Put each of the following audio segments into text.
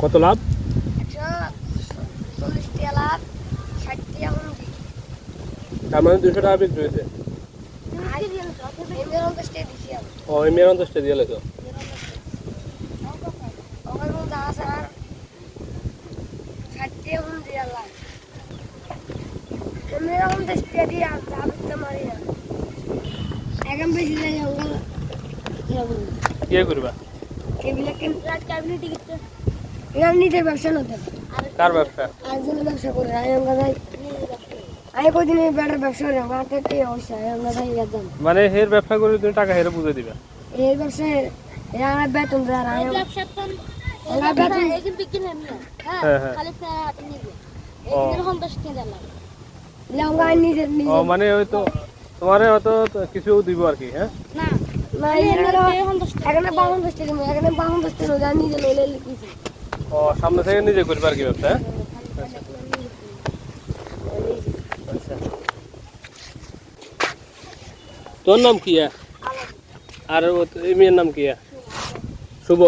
কত লাভ? তার মানে দুশো টাকা বিক্রি হয়েছে। ও এই মেয়ের অন্তষ্টা দিয়ে লেছো ওখানে মধ্যে আছে আর ষাট এরা নিজের ব্যবসা নতে কার ব্যবসা? আরেকজনের ব্যবসা করে আমি আমরা যাই আমি কদিন এই বেটার ব্যবসা করি আমার হাতে কে অবস্থা আমি আমরা যাই একদম মানে হের ব্যবসা করে তুমি টাকা হেরে বুঝে দিবা। এই ব্যবসায় এরা আমার বেতন দেয় আর আমি আমার বেতন হ্যাঁ হ্যাঁ ও। দিলে আমরা নিজের ও নিজের মানে ওই তো তোমার হয়তো তো কিছু দিব আর কি হ্যাঁ? না এখানে বাহন দশটা দিব এখানে বাহন দশটা নয় আমি নিজে লইলে লিখেছি সামনে থেকে নিজে করবে আর কি ব্যবসা হ্যাঁ? তোর নাম কি হ্যাঁ? আর এই মেয়ের নাম কি হ্যাঁ? শুভ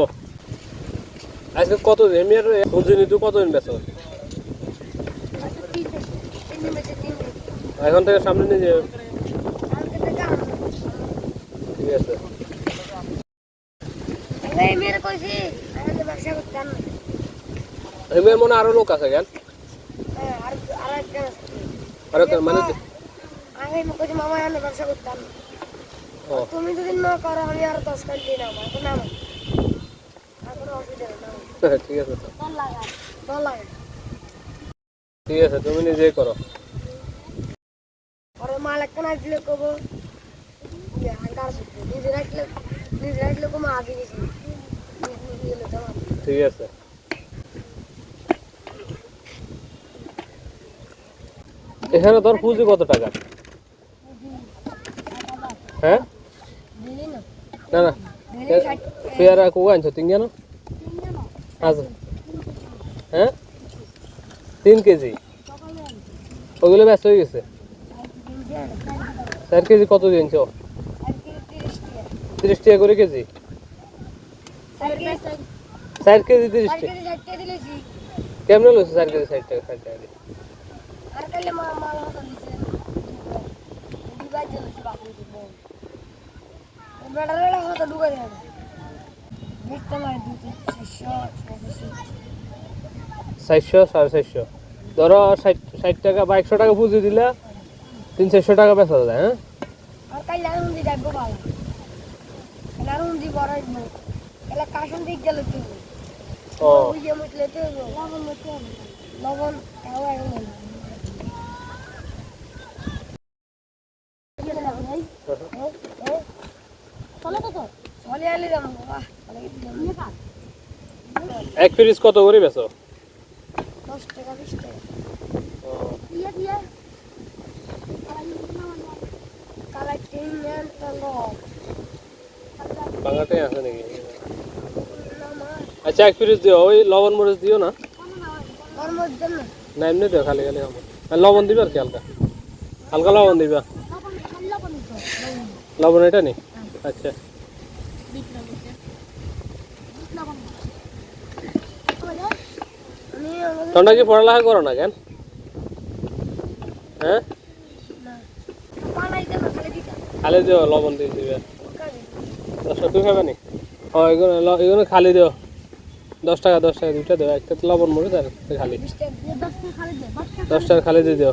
আজকে কত মেয়ের সবজি তুই কতদিন বেছো এখন থেকে সামনে নিজে ঠিক আছে না এই মনে আরও লোক আছে কেন আর কেন? মানে আমি কইছি মামা আমি ব্যবসা করতাম। তুমি যদি না করো আমি আর দশ কাল অসুবিধা নেই নাও ঠিক আছে ঠিক আছে তুমি নিজেই করো। আর মাল একটা না দিলে কব। নিজে রাখলে নিজে রাখলে কম আগে ঠিক আছে। এখানে তোর পুঁজি কত টাকা? হ্যাঁ? না না। পেয়ারা কোকা আনছো তিন কেন আচ্ছা। হ্যাঁ? তিন কেজি? ওগুলো ব্যস্ত হয়ে গেছে? চার কেজি কত আর তিরিশ টাকা করে কেজি? কি চার কেজি তিরিশ টাকা। কি কেমনে লইছো চার কেজি ষাট টাকা ষাট টাকা দিয়ে? আর কালে মা মাল হতো দিছে দিবার জন্য বাকি দিব বেড়ালে হতো ঢুকে যাবে দেখতে মারে দুটো চারশো সাড়ে চারশো। ধরো ষাট ষাট টাকা বা একশো টাকা পুঁজি দিলে তিন চারশো টাকা বেচা যায় হ্যাঁ? আর এক ফ্রিজ কত করে দশ টাকা বিশ টাকা। বাঙাটাই আছে নাকি? আচ্ছা এক ফ্রিজ দিও ওই লবণ মরিচ দিও না? না। এমনি দিও খালি খালি লবণ দিবে আর কি হালকা? হালকা লবণ দিবা? লবণ এটা নি আচ্ছা। আমি আমাদের তোমরা কি পড়ালেখা করো না কেন হ্যাঁ? খালি দিও লবণ দিয়ে দিবে। কাজে দশ টাকা তুমি খাবে নি? ও এগুলো খালি দিও। দশ টাকা দশ টাকা দুইটা দিও একটা তো লবণ আর একটা খালি। দশ টাকা খালি দিয়ে দিও।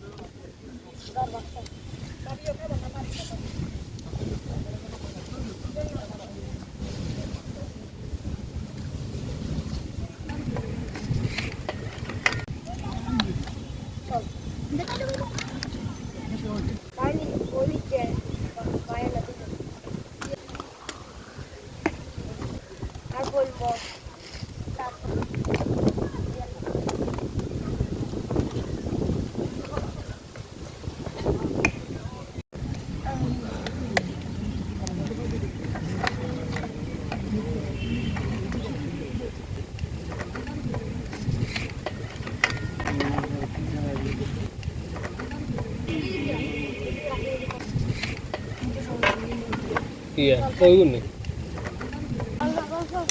পায় না দিতে আর আর 아,